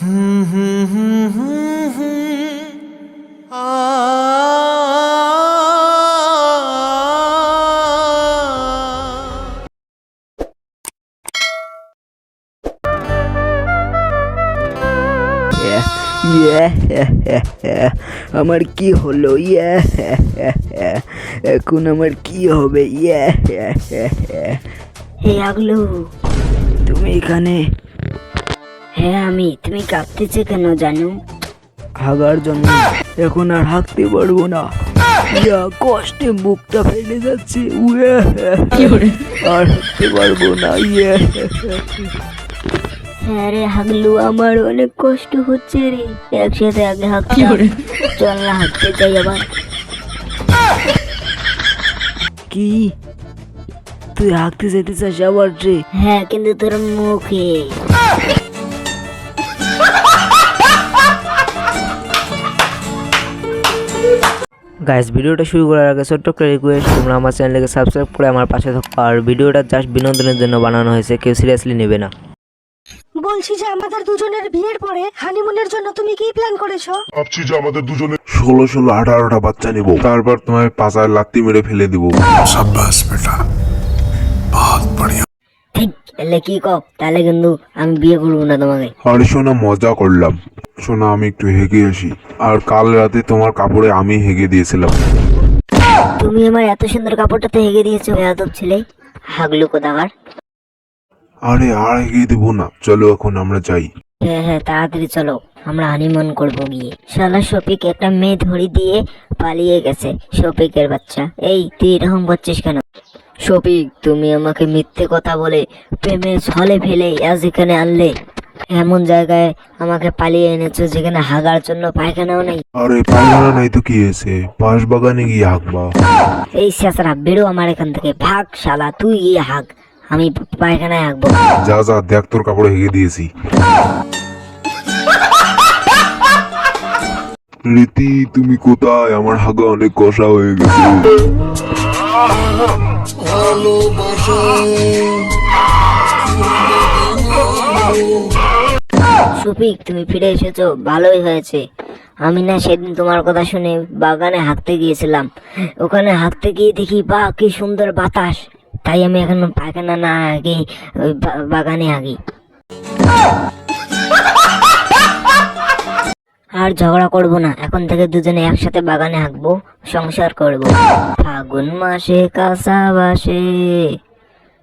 হুম হুম হুম ইয়ে আমার কি হলো ইয়ে এখন আমার কি হবে ইয়ে হে আগলু তুমি এখানে হ্যাঁ আমি তুমি কাঁদতেছে কেন জানো হাগার জন্য এখন আর হাঁকতে পারব না ইয়া কষ্টে মুখটা ফেলে যাচ্ছে উয়ে আর হাঁকতে পারব না ইয়ে হ্যাঁ রে হাগলু আমার অনেক কষ্ট হচ্ছে রে। একসাথে আগে হাঁকতে চল না হাঁকতে চাই আবার। কি? তুই হাঁকতে যেতে চাস আবার রে হ্যাঁ কিন্তু তোর মুখে। গাইস ভিডিওটা শুরু করার আগে ছোট্ট একটা রিকোয়েস্ট তোমরা আমার চ্যানেলকে সাবস্ক্রাইব করে আমার পাশে থাকো। আর ভিডিওটা জাস্ট বিনোদনের জন্য বানানো হয়েছে কেউ সিরিয়াসলি নেবে না। বলছি যে আমাদের দুজনের বিয়ের পরে হানিমুনের জন্য তুমি কি প্ল্যান করেছ? ভাবছি যে আমাদের দুজনে ষোলো ষোলো আঠারোটা বাচ্চা নিব। তারপর তোমায় পাচার লাত্তি মেরে ফেলে দিব। সাব্বাস বেটা। বহুত বড়িয়া। এলে কি কও? তাহলে কিন্তু আমি বিয়ে করব না তোমাকে। আরে শোনা মজা করলাম। শোনা আমি একটু হেগে আসি। আর কাল রাতে তোমার কাপড়ে আমি হেগে দিয়েছিলাম। তুমি আমার এত সুন্দর কাপড়টাতে হেগে দিয়েছ বেয়াদব ছেলে। হাগলু কোদাবার আরে আর হেগে দেবো না। চলো এখন আমরা যাই। হ্যাঁ হ্যাঁ তাড়াতাড়ি চলো। আমরা হানিমুন করব গিয়ে। শালা শফিক একটা মেয়ে ধরি দিয়ে পালিয়ে গেছে শফিকের বাচ্চা। এই তুই এরকম করছিস কেন? শফিক তুমি আমাকে মিথ্যে কথা বলে প্রেমের ছলে ফেলে আজ এখানে আনলে এমন জায়গায় আমাকে পালিয়ে এনেছো যেখানে হাগার জন্য পায়খানাও নেই? আরে পায়খানা নাই তো কি হয়েছে? পাশ বাগানে গিয়ে হাঁকবা এই শেষরা বেরো আমার এখান থেকে। ভাগ শালা তুই গিয়ে হাগ। আমি পায়খানায় হাঁকবো যা যা দেখ তোর কাপড়ে হেগে দিয়েছি। রীতি তুমি কোথায়? আমার হাগা অনেক কষা হয়ে গেছে। সুফিক তুমি ফিরে এসেছ। ভালোই হয়েছে। আমি না সেদিন তোমার কথা শুনে বাগানে হাঁকতে গিয়েছিলাম। ওখানে হাঁকতে গিয়ে দেখি বা কি সুন্দর বাতাস। তাই আমি এখন পায়খানা না আগে, ওই বাগানে আগি। আর ঝগড়া করব না, এখন থেকে দুজনে একসাথে বাগানে আঁকবো সংসার করব। ফাগুন মাসে কাঁচা বাসে।